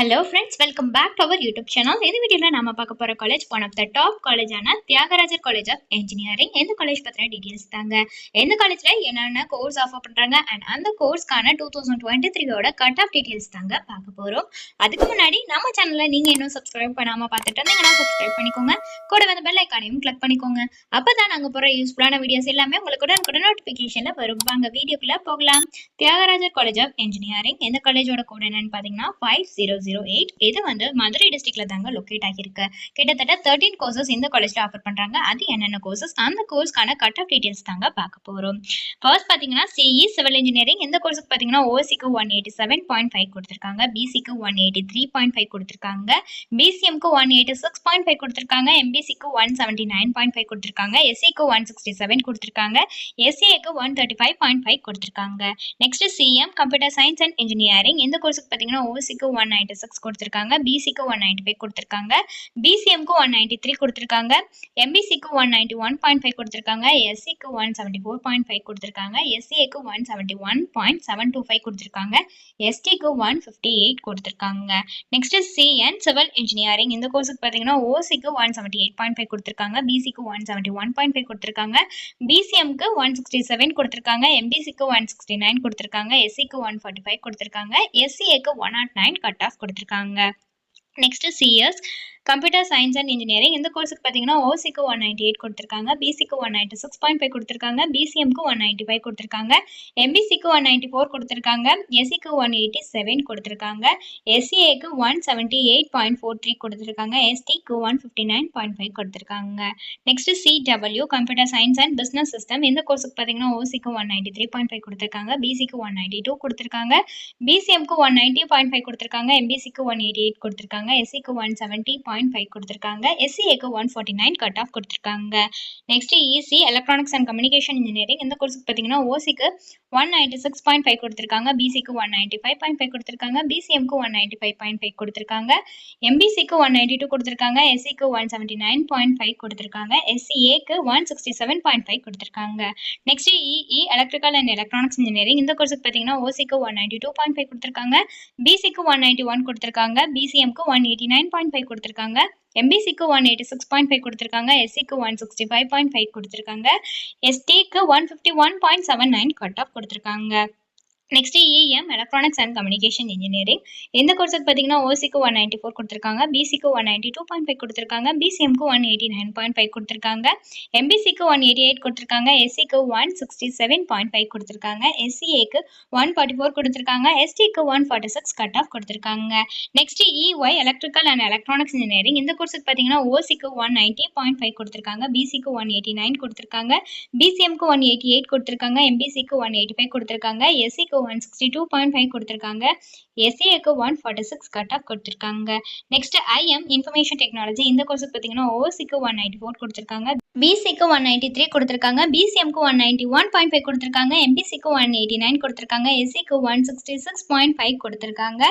Hello friends welcome back to our YouTube channel இந்த வீடியோவில் நம்ம பார்க்க போகிற college one of the top காலேஜான Thiagarajar college of engineering எந்த காலேஜ் பற்றின டீட்டெயில்ஸ் தாங்க. எந்த காலேஜில் என்னென்ன கோர்ஸ் ஆஃபர் பண்ணுறாங்க அண்ட் அந்த கோர்ஸ்க்கான டூ தௌசண்ட் டுவெண்ட்டி த்ரீயோட கட் ஆஃப் டீட்டெயில்ஸ் தாங்க பார்க்க போகிறோம் அதுக்கு முன்னாடி நம்ம சேனலில் நீங்கள் இன்னும் சப்ஸ்கிரைப் பண்ணாமல் பார்த்துட்டு இருந்தீங்கன்னா சப்ஸ்கிரைப் பண்ணிக்கோங்க. கூட வந்து பெல் ஐக்கானையும் கிளிக் பண்ணிக்கோங்க. அப்போ தான் நாங்கள் போகிற யூஸ்ஃபுல்லான வீடியோஸ் எல்லாமே உங்களுக்கு உடனுக்குடன் நோட்டிஃபிகேஷனில் வரும். வாங்க வீடியோக்குள்ளே போகலாம். தியாகராஜர் காலேஜ் ஆஃப் இன்ஜினியரிங் எந்த காலேஜோட கோட் என்னன்னு பார்த்தீங்கன்னா ஃபைவ் ஜீரோ ஜீரோ எயிட் இது வந்து மதுரை டிஸ்ட்ரிக்ட்ல தாங்க லொக்கேட் ஆகியிருக்கு. கிட்டத்தட்ட தேர்ட்டீன் கோர்சஸ் இந்த காலேஜ்ல ஆஃபர் பண்றாங்க. அது என்னென்ன கோர்சஸ் அந்த கோர்ஸ்க்கான கட் ஆஃப் டீடைல்ஸ் தாங்க பார்க்க போறோம். ஃபர்ஸ்ட் பாத்தீங்கன்னா சிஇ சிவில் இன்ஜினியரிங் இந்த கோர்ஸுக்கு பாத்தீங்கன்னா ஓசிக்கு one eighty seven point five கொடுத்துருக்காங்க. பிசிக்கு one eighty three point five கொடுத்துருக்காங்க. பிசிஎம்க்கு one eighty six point five கொடுத்துருக்காங்க. எம்பிசிக்கு one seventy nine point five கொடுத்துருக்காங்க. எஸ்சிக்கு ஒன் சிக்ஸ்டி செவன் கொடுத்துருக்காங்க. எஸ்சிஏக்கு one thirty five point five கொடுத்துருக்காங்க. Next CM computer science and engineering இந்த கோர்ஸுக்கு பார்த்தீங்கன்னா ஓசிக்கு ஒன் நைன்டி சிக்ஸ் கொடுத்துருக்காங்க பிசிக்கு ஒன் நைன்ட்டி ஃபைவ் கொடுத்துருக்காங்க பிசிஎம்க்கு ஒன் நைன்ட்டி த்ரீ கொடுத்துருக்காங்க எம்பிசிக்கு one ninety one point five கொடுத்துருக்காங்க எஸ்சிக்கு one seventy four point five கொடுத்துருக்காங்க எஸ்சிஏக்கு one seventy one point seven two five கொடுத்துருக்காங்க எஸ்டிக்கு ஒன் ஃபிஃப்டி எயிட் கொடுத்துருக்காங்க நெக்ஸ்ட் சிஎன் சிவில் இன்ஜினியரிங் இந்த கோர்ஸுக்கு பார்த்தீங்கன்னா ஓசிக்கு one seventy eight point five கொடுத்துருக்காங்க பிசிக்கு one seventy one point five கொடுத்துருக்காங்க பிசிஎம்க்கு ஒன் சிக்ஸ்டி செவன் கொடுத்துருக்காங்க எம்பிசிக்கு ஒன் சிக்ஸ்டி நைன் கொடுத்துருக்காங்க எஸ்சிக்கு ஒன் ஃபார்ட்டி ஃபைவ் கொடுத்துருக்காங்க எஸ்சிஏக்கு one nought nine cut off கொடுத்துருக்காங்க. Next CS computer science and engineering இந்த கோர்ஸுக்கு பார்த்தீங்கன்னா ஓசிக்கு ஒன் நைன்டி எயிட் கொடுத்துருக்காங்க பிசிக்கு one ninety six point five கொடுத்துருக்காங்க பிசிஎம்க்கு ஒன் நைன்டி ஃபைவ் கொடுத்துருக்காங்க எம்பிசிக்கு ஒன் நைன்டி ஃபோர் கொடுத்துருக்காங்க எஸ்சிக்கு ஒன் எயிட்டி செவன் கொடுத்துருக்காங்க எஸ்சிஏக்கு one seventy eight point four three கொடுத்துருக்காங்க எஸ்டிக்கு one fifty nine point five கொடுத்துருக்காங்க next CW computer science and business system இந்த கோர்ஸுக்கு பார்த்தீங்கன்னா ஓசிக்கு one ninety three point five கொடுத்துருக்காங்க பிசிக்கு ஒன் நைன்டி டூ கொடுத்துருக்காங்க பிசிஎம்க்கு ஒன் நைன்ட்டி பாயிண்ட் ஃபைவ் கொடுத்துருக்காங்க எம்பிசிக்கு ஒன் எயிட்டி எயிட் கொடுத்துருக்காங்க எஸ்சிக்கு ஒன் செவன்ட்டி பாயிண்ட் ஃபைவ் கொடுத்துருக்காங்க எஸ்சிஏக்கு one forty nine cut off கொடுத்துருக்காங்க next EC electronics and communication engineering இந்த கோர்ஸுக்கு பார்த்தீங்கன்னா ஓசிக்கு one ninety six point five கொடுத்துருக்காங்க பிசிக்கு one ninety five point five கொடுத்துருக்காங்க பிசிஎம்க்கு one ninety five point five கொடுத்துருக்காங்க எம்பிசிக்கு ஒன் நைன்ட்டி டூ கொடுத்துருக்காங்க எஸ்சிக்கு one seventy nine point five கொடுத்துருக்காங்க எஸ்சிஏக்கு one sixty seven point five கொடுத்துருக்காங்க next EE electrical and electronics engineering இந்த கோர்ஸுக்கு பார்த்தீங்கன்னா ஓசிக்கு one ninety two point five கொடுத்துருக்காங்க பிசிக்கு ஒன் நைன்ட்டி ஒன் கொடுத்துருக்காங்க பிசிஎம்க்கு one eighty nine point five கொடுத்துருக்காங்க எம்பிசிக்கு one eighty six point five கொடுத்துருக்காங்க. எஸ்சிக்கு one sixty five point five கொடுத்துருக்காங்க. எஸ்டிக்கு one fifty one point seven nine cut off கொடுத்துருக்காங்க. Next EM electronics and communication engineering எந்த கோர்ஸுக்கு பார்த்தீங்கன்னா ஓசிக்கு ஒன் நைன்ட்டி ஃபோர் கொடுத்துருக்காங்க பிசிக்கு one ninety two point five கொடுத்துருக்காங்க பிசிஎம்க்கு one eighty nine point five கொடுத்துருக்காங்க எம்பிசிக்கு ஒன் எயிட்டி எயிட் கொடுத்துருக்காங்க எஸ்சிக்கு one sixty seven point five கொடுத்துருக்காங்க எஸ்சிஏக்கு ஒன் ஃபார்ட்டி ஃபோர் கொடுத்துருக்காங்க எஸ்டிக்கு one forty six cut off கொடுத்துருக்காங்க next EY electrical and electronics engineering இந்த கோர்ஸுக்கு பார்த்தீங்கன்னா ஓசிக்கு ஒன் நைன்ட்டி பாயிண்ட் ஃபைவ் கொடுத்துருக்காங்க பிசிக்கு ஒன் எயிட்டி நைன் கொடுத்துருக்காங்க பிசிஎம்க்கு ஒன் எயிட்டி எயிட் கொடுத்துருக்காங்க எம்பிசிக்கு ஒன் எயிட்டி ஃபைவ் கொடுத்துருக்காங்க எஸ்சிக்கு one sixty two point five கொடுத்துருக்காங்க எஸ்ஏக்கு one forty six cut off கொடுத்துருக்காங்க நெக்ஸ்ட் ஐஎம் இன்ஃபர்மேஷன் டெக்னாலஜி இந்த கோர்ஸுக்கு பார்த்தீங்கன்னா ஓசிக்கு ஒன் நைன்டி ஃபோர் கொடுத்துருக்காங்க பிசிக்கு ஒன் நைன்டி த்ரீ கொடுத்துருக்காங்க பிசிஎம்க்கு one ninety one point five கொடுத்துருக்காங்க எம்பிசிக்கு ஒன் எயிட்டி நைன் கொடுத்துருக்காங்க எஸ்சிக்கு one sixty six point five கொடுத்துருக்காங்க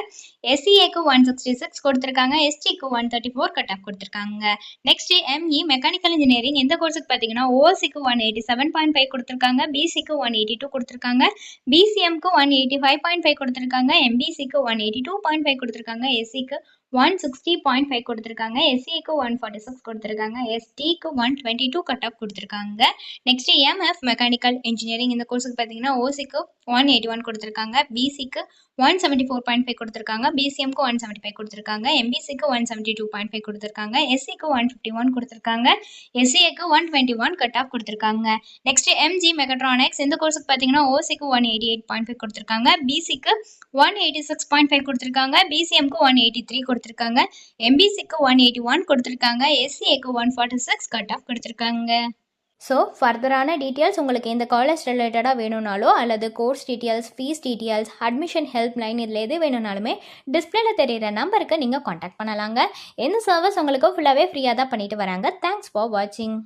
எஸ்சிஏக்கு ஒன் சிக்ஸ்டி சிக்ஸ் கொடுத்துருக்காங்க எஸ்டிக்கு one thirty four cut off கொடுத்துருக்காங்க நெக்ஸ்ட் எம்இ மெக்கானிக்கல் இன்ஜினியரிங் இந்த கோர்ஸுக்கு பார்த்தீங்கன்னா ஓசிக்கு one eighty seven point five கொடுத்துருக்காங்க பிசிக்கு ஒன் எயிட்டி டூ கொடுத்துருக்காங்க பிசிஎம்க்கு one eighty five point five கொடுத்துருக்காங்க எம்பிசிக்கு one eighty two point five கொடுத்துருக்காங்க. எஸ்சிக்கு ஒன் சிக்ஸ்டி பாயிண்ட் ஃபைவ் கொடுத்துருக்காங்க எஸ்சிக்கு ஒன் ஃபார்ட்டி சிக்ஸ் கொடுத்துருக்காங்க எஸ்டிக்கு one twenty two cut off கொடுத்துருக்காங்க நெக்ஸ்ட் எம்எஃப் மெக்கானிக்கல் இன்ஜினியரிங் இந்த கோர்ஸுக்கு பார்த்தீங்கன்னா ஓசிக்கு ஒன் எயிட்டி ஒன் கொடுத்துருக்காங்க பிசிக்கு one seventy four point five கொடுத்துருக்காங்க பிசிஎம்க்கு ஒன் செவன்ட்டி ஃபைவ் கொடுத்துருக்காங்க எம்பிசிக்கு one seventy two point five கொடுத்துருக்காங்க எஸ்சிக்கு ஒன் ஃபிஃப்டி ஒன் கொடுத்துருக்காங்க எஸ்சிஏக்கு one twenty one cut off கொடுத்துருக்காங்க நெக்ஸ்ட் எம்ஜி மெகட்ரானிக்ஸ் இந்த கோர்ஸுக்கு பார்த்தீங்கன்னா ஓசிக்கு one eighty eight point five கொடுத்துருக்காங்க பிசிக்கு one eighty six point five கொடுத்துருக்காங்க பிசிஎம்க்கு ஒன் எயிட்டி த்ரீ கொடுத்துருக்காங்க. எம்பிசிக்கு ஒன் எயிட்டி ஒன் கொடுத்துருக்காங்க. எஸ்சிஏக்கு one forty six cut off கொடுத்துருக்காங்க. ஸோ ஃபர்தரான டீட்டெயில்ஸ் உங்களுக்கு இந்த காலேஜ் ரிலேட்டடாக வேணும்னாலோ அல்லது course details fees details admission help line இதில் எது வேணும்னாலுமே டிஸ்பிளேல தெரியிற நம்பருக்கு நீங்கள் காண்டாக்ட் பண்ணலாங்க. இந்த சர்வீஸ் உங்களுக்கு ஃபுல்லாகவே ஃப்ரீயாக தான் பண்ணிட்டு வராங்க. தேங்க்ஸ் ஃபார் வாட்சிங்